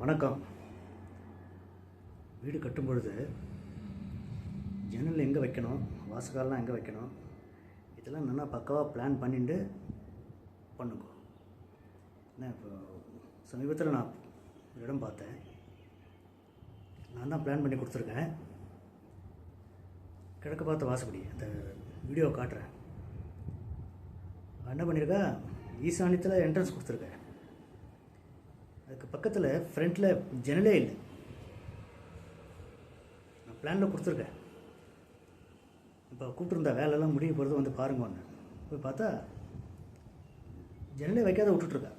வணக்கம். வீடு கட்டும் பொழுது ஜன்னல் எங்கே வைக்கணும்? வாசகாலெலாம் எங்கே வைக்கணும்? இதெல்லாம் நல்லா பக்காவாக பிளான் பண்ணிட்டு பண்ணுங்க. என்ன இப்போ சமீபத்தில் நான் ஒரு இடம் பார்த்தேன். நான் தான் பிளான் பண்ணி கொடுத்துருக்கேன். கிழக்கு பார்த்த வாசப்படி அந்த வீடியோ காட்டுறேன். என்ன பண்ணியிருக்கா? ஈசானியத்தில் என்ட்ரன்ஸ் கொடுத்துருக்கேன். அதுக்கு பக்கத்தில் ஃப்ரண்ட்டில் ஜன்னலே இல்லை. நான் பிளானில் கொடுத்துருக்கேன். இப்போ கூப்பிட்டுருந்தா வேலையெல்லாம் முடிய போகிறது வந்து பாருங்க ஒன்று போய் பார்த்தா ஜன்னலே வைக்காத விட்டுட்ருக்கா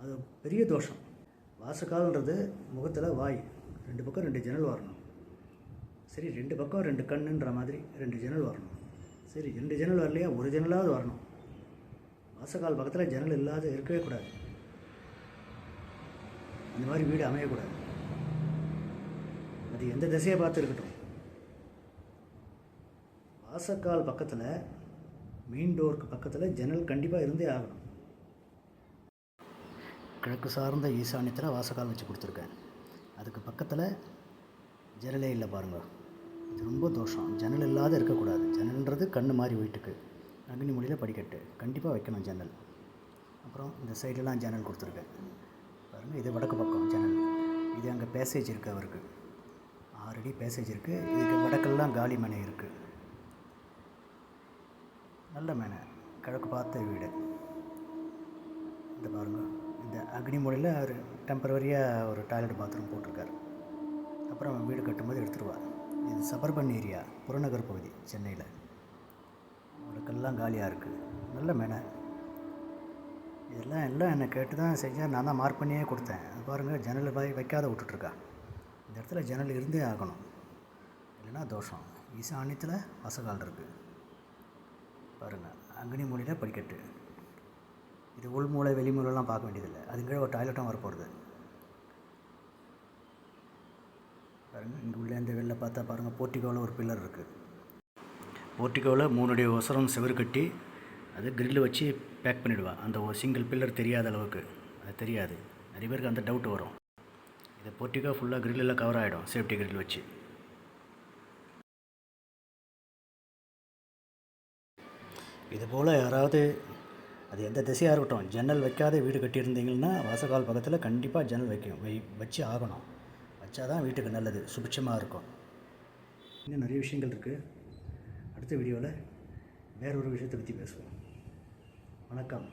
அது பெரிய தோஷம். வாசக்கால்ன்றது முகத்தில் வாய். ரெண்டு பக்கம் ரெண்டு ஜன்னல் வரணும். சரி ரெண்டு பக்கம் ரெண்டு கண்ணுன்ற மாதிரி ரெண்டு ஜன்னல் வரணும். சரி ரெண்டு ஜன்னல் வரலையா? ஒரு ஜன்னலாவது வரணும். வாசக்கால் பக்கத்தில் ஜன்னல் இல்லாத இருக்கவே கூடாது. அந்த மாதிரி வீடு அமையக்கூடாது. அது எந்த திசையை பார்த்து இருக்கட்டும். வாசக்கால் பக்கத்தில் மெயின் டோருக்கு பக்கத்தில் ஜன்னல் கண்டிப்பாக இருந்தே ஆகணும். கிழக்கு சார்ந்த ஈசானியத்தில் வாசக்கால் வச்சு கொடுத்துருக்கேன் அதுக்கு பக்கத்தில் ஜன்னலே இல்லை பாருங்கள் இது ரொம்ப தோஷம். ஜன்னல் இல்லாத இருக்கக்கூடாது. ஜன்னல்ன்றது கண்ணு மாதிரி வீட்டுக்கு. அக்னி மொழியில் படிக்கட்டு. கண்டிப்பாக வைக்கணும் ஜன்னல். அப்புறம் இந்த சைடெல்லாம் ஜன்னல் கொடுத்துருக்கேன் பாருங்கள் இது வடக்கு பக்கம் ஜன்னல் இது அங்கே பேசேஜ் இருக்குது அவருக்கு. ஆல்ரெடி பேசேஜ் இருக்குது இதுக்கு வடக்கெல்லாம் காலி மனை இருக்குது நல்ல மேனை. கிழக்கு பார்த்த வீடு. இந்த பாருங்க. இந்த அக்னி மூலையில் அவர் டெம்பரவரியாக ஒரு டாய்லெட் பாத்ரூம் போட்டிருக்காரு. அப்புறம் வீடு கட்டும்போது எடுத்துருவார். இது சபர்பன் ஏரியா புறநகர் பகுதி சென்னையில். அவருக்கெல்லாம் காலியாக இருக்குது நல்ல மேனை. இதெல்லாம் எல்லாம் என்னை கேட்டு தான் செஞ்சேன் நான் தான் மார்க் பண்ணியே கொடுத்தேன். அது பாருங்கள் ஜன்னல் வாய் வைக்காத விட்டுட்ருக்கா இந்த இடத்துல ஜன்னல் இருந்தே ஆகணும். இல்லைன்னா தோஷம். ஈசானியத்தில் வசகால் இருக்குது பாருங்கள் அங்கனி மூலையில் படிக்கட்டு. இது உள் மூளை வெளி பார்க்க வேண்டியதில்லை. அது கீழே ஒரு டாய்லெட்டும் வரப்போகிறது பாருங்கள் இங்கே உள்ளே இந்த வெளில பார்த்தா பாருங்கள் போர்ட்டிகோவில் ஒரு பில்லர் இருக்குது போர்ட்டிகோவில் மூணுடைய ஒசரம் செவரு கட்டி அது கிரில் வச்சு பேக் பண்ணிவிடுவேன் அந்த ஒரு சிங்கிள் பில்லர் தெரியாத அளவுக்கு. அது தெரியாது. நிறைய பேருக்கு அந்த டவுட் வரும். இது போர்ட்டிகோ ஃபுல்லாக க்ரில்லெல்லாம் கவர் ஆகிடும் சேஃப்டி கிரில் வச்சு. இதுபோல் யாராவது அது எந்த திசையாக இருக்கட்டும் ஜன்னல் வைக்காத வீடு கட்டியிருந்தீங்கன்னா வாசக்கால் பக்கத்தில் கண்டிப்பாக ஜன்னல் வைக்கும் வை வச்சு ஆகணும். வச்சாதான் வீட்டுக்கு நல்லது சுபிட்சமாக இருக்கும். இன்னும் நிறைய விஷயங்கள் இருக்குது அடுத்த வீடியோவில் வேற ஒரு விஷயத்தை பற்றி பேசுவோம். வணக்கம்.